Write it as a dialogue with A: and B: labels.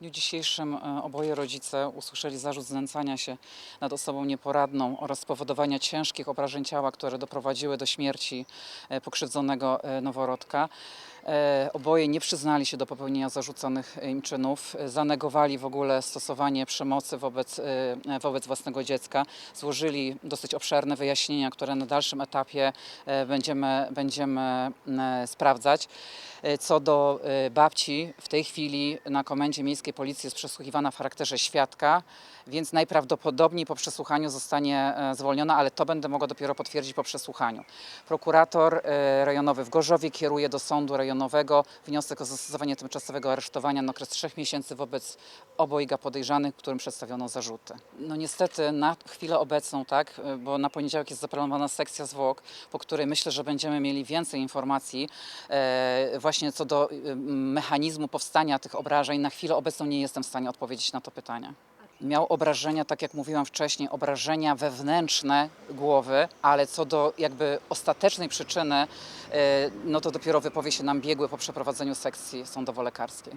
A: dniu dzisiejszym e, oboje rodzice usłyszeli zarzut znęcania się nad osobą nieporadną oraz spowodowania ciężkich obrażeń ciała, które doprowadziły do śmierci e, pokrzywdzonego e, noworodka. E, Oboje nie przyznali się do popełnienia zarzuconych im czynów, e, zanegowali w ogóle stosowanie przemocy wobec, e, wobec własnego dziecka, złożyli dosyć obszerne wyjaśnienia, które na dalszym etapie będziemy, będziemy sprawdzać. Co do babci, w tej chwili na komendzie miejskiej policji jest przesłuchiwana w charakterze świadka, więc najprawdopodobniej po przesłuchaniu zostanie zwolniona, ale to będę mogła dopiero potwierdzić po przesłuchaniu. Prokurator rejonowy w Gorzowie kieruje do sądu rejonowego wniosek o zastosowanie tymczasowego aresztowania na okres trzech miesięcy wobec obojga podejrzanych, którym przedstawiono zarzuty. No niestety na chwilę obecną, tak, bo na poniedziałek jest zaplanowana sekcja zwłok, po której myślę, że będziemy mieli więcej informacji e, właśnie co do e, mechanizmu powstania tych obrażeń. Na chwilę obecną nie jestem w stanie odpowiedzieć na to pytanie. Miał obrażenia, tak jak mówiłam wcześniej, obrażenia wewnętrzne głowy, ale co do jakby ostatecznej przyczyny, e, no to dopiero wypowie się nam biegły po przeprowadzeniu sekcji sądowo-lekarskiej.